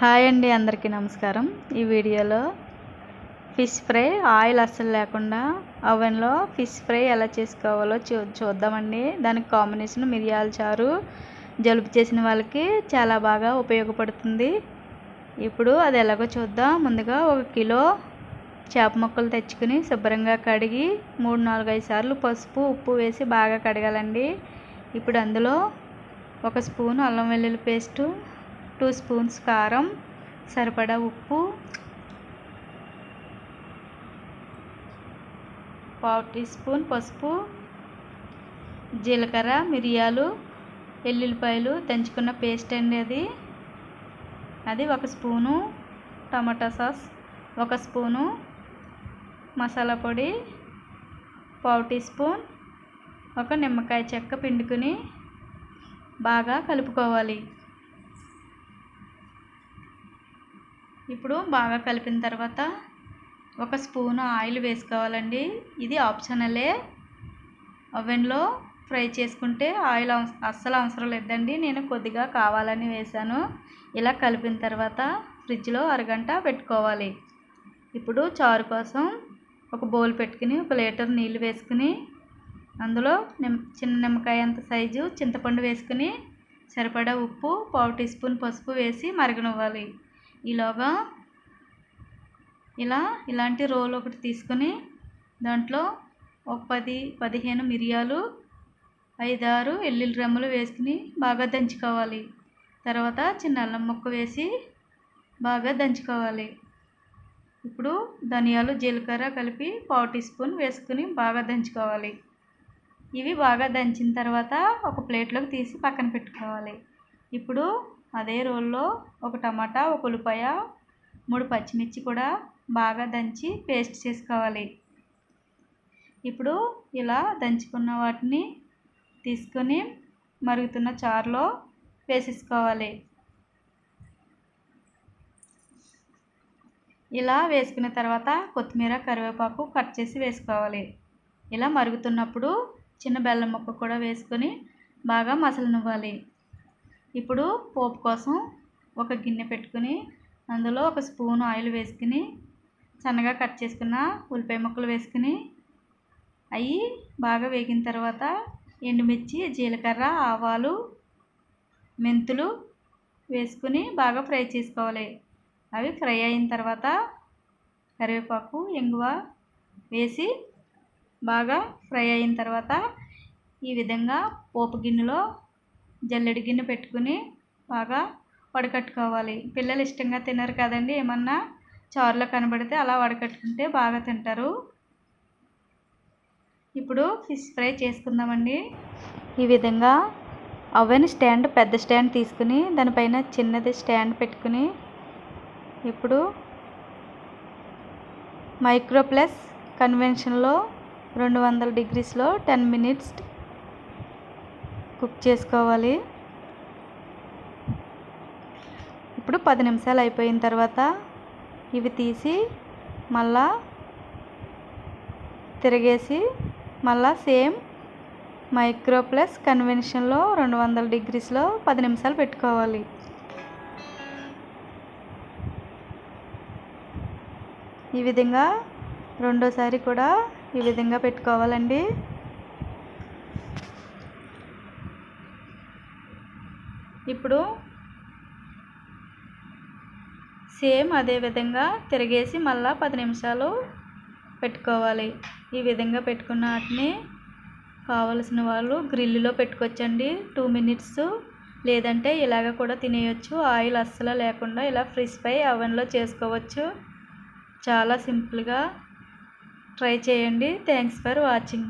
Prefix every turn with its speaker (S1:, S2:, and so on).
S1: Hi అండి అందరికీ నమస్కారం. ఈ వీడియోలో ఫిష్ ఫ్రై ఆయిల్ అస్సలు లేకుండా ఓవెన్లో ఫిష్ ఫ్రై ఎలా చేసుకోవాలో చూ చూద్దామండి. దానికి కాంబినేషన్ మిరియాల చారు జలుబు చేసిన వాళ్ళకి చాలా బాగా ఉపయోగపడుతుంది. ఇప్పుడు అది ఎలాగో చూద్దాం. ముందుగా ఒక కిలో చేప ముక్కలు తెచ్చుకుని శుభ్రంగా కడిగి మూడు నాలుగు ఐదు సార్లు పసుపు ఉప్పు వేసి బాగా కడగాలండి. ఇప్పుడు అందులో ఒక స్పూన్ అల్లం వెల్లుల్లి పేస్టు టూ స్పూన్స్ కారం సరిపడా ఉప్పు పావు టీ స్పూన్ పసుపు జీలకర్ర మిరియాలు ఎల్లుల్లిపాయలు దంచుకున్న పేస్ట్ అండి అది. అది ఒక స్పూను టమాటా సాస్ ఒక స్పూను మసాలా పొడి పావు టీ స్పూన్ ఒక నిమ్మకాయ చెక్క పిండుకుని బాగా కలుపుకోవాలి. ఇప్పుడు బాగా కలిపిన తర్వాత ఒక స్పూన్ ఆయిల్ వేసుకోవాలండి. ఇది ఆప్షనలే. ఓవెన్లో ఫ్రై చేసుకుంటే ఆయిల్ అస్సలు అవసరం లేదండి. నేను కొద్దిగా కావాలని వేశాను. ఇలా కలిపిన తర్వాత ఫ్రిడ్జ్లో అరగంట పెట్టుకోవాలి. ఇప్పుడు చారు కోసం ఒక బౌల్ పెట్టుకుని ఒక లీటర్ నీళ్ళు వేసుకుని అందులో నిమ్ చిన్న నిమ్మకాయ అంత సైజు చింతపండు వేసుకుని సరిపడా ఉప్పు పావు టీ స్పూన్ పసుపు వేసి మరగనివ్వాలి. ఈలోగా ఇలా ఇలాంటి రోల్ ఒకటి తీసుకొని దాంట్లో ఒక పది పదిహేను మిరియాలు ఐదారు ఎల్లుల్లి రెమ్మలు వేసుకుని బాగా దంచుకోవాలి. తర్వాత చిన్న అల్లం ముక్క వేసి బాగా దంచుకోవాలి. ఇప్పుడు ధనియాలు జీలకర్ర కలిపి పావు టీ స్పూన్ వేసుకుని బాగా దంచుకోవాలి. ఇవి బాగా దంచిన తర్వాత ఒక ప్లేట్లోకి తీసి పక్కన పెట్టుకోవాలి. ఇప్పుడు అదే రోల్లో ఒక టమాటా ఒక ఉల్లిపాయ మూడు పచ్చిమిర్చి కూడా బాగా దంచి పేస్ట్ చేసుకోవాలి. ఇప్పుడు ఇలా దంచుకున్న వాటిని తీసుకొని మరుగుతున్న చారులో వేసేసుకోవాలి. ఇలా వేసుకున్న తర్వాత కొత్తిమీర కరివేపాకు కట్ చేసి వేసుకోవాలి. ఇలా మరుగుతున్నప్పుడు చిన్న బెల్లం ముక్క కూడా వేసుకొని బాగా మసలనివ్వాలి. ఇప్పుడు పోపు కోసం ఒక గిన్నె పెట్టుకుని అందులో ఒక స్పూన్ ఆయిల్ వేసుకుని సన్నగా కట్ చేసుకున్న ఉల్లిపాయ ముక్కలు వేసుకుని అవి బాగా వేగిన తర్వాత ఎండుమిర్చి జీలకర్ర ఆవాలు మెంతులు వేసుకుని బాగా ఫ్రై చేసుకోవాలి. అవి ఫ్రై అయిన తర్వాత కరివేపాకు ఇంగువ వేసి బాగా ఫ్రై అయిన తర్వాత ఈ విధంగా పోపు గిన్నెలో జల్లెడి గిన్నె పెట్టుకుని బాగా వడకట్టుకోవాలి. పిల్లలు ఇష్టంగా తినరు కదండి. ఏమన్నా చారులో కనబడితే అలా వడకట్టుకుంటే బాగా తింటారు. ఇప్పుడు ఫిష్ ఫ్రై చేసుకుందామండి. ఈ విధంగా అవెన్ స్టాండ్ పెద్ద స్టాండ్ తీసుకుని దానిపైన చిన్నది స్టాండ్ పెట్టుకుని ఇప్పుడు మైక్రో ప్లస్ కన్వెన్షన్లో రెండు వందల డిగ్రీస్లో టెన్ మినిట్స్ కుక్ చేసుకోవాలి. ఇప్పుడు పది నిమిషాలు అయిపోయిన తర్వాత ఇవి తీసి మళ్ళా తిరిగేసి మళ్ళా సేమ్ మైక్రో ప్లస్ కన్వెన్షన్లో రెండు వందల డిగ్రీస్లో పది నిమిషాలు పెట్టుకోవాలి. ఈ విధంగా రెండోసారి కూడా ఈ విధంగా పెట్టుకోవాలండి. ఇప్పుడు సేమ్ అదే విధంగా తిరిగేసి మళ్ళీ పది నిమిషాలు పెట్టుకోవాలి. ఈ విధంగా పెట్టుకున్న వాటిని కావలసిన వాళ్ళు గ్రిల్లులో పెట్టుకోవచ్చండి. టూ మినిట్స్ లేదంటే ఇలాగ కూడా తినేయచ్చు. ఆయిల్ అస్సలు లేకుండా ఇలా ఫ్రిష్ పై అవెన్లో చేసుకోవచ్చు. చాలా సింపుల్గా ట్రై చేయండి. Thanks for watching.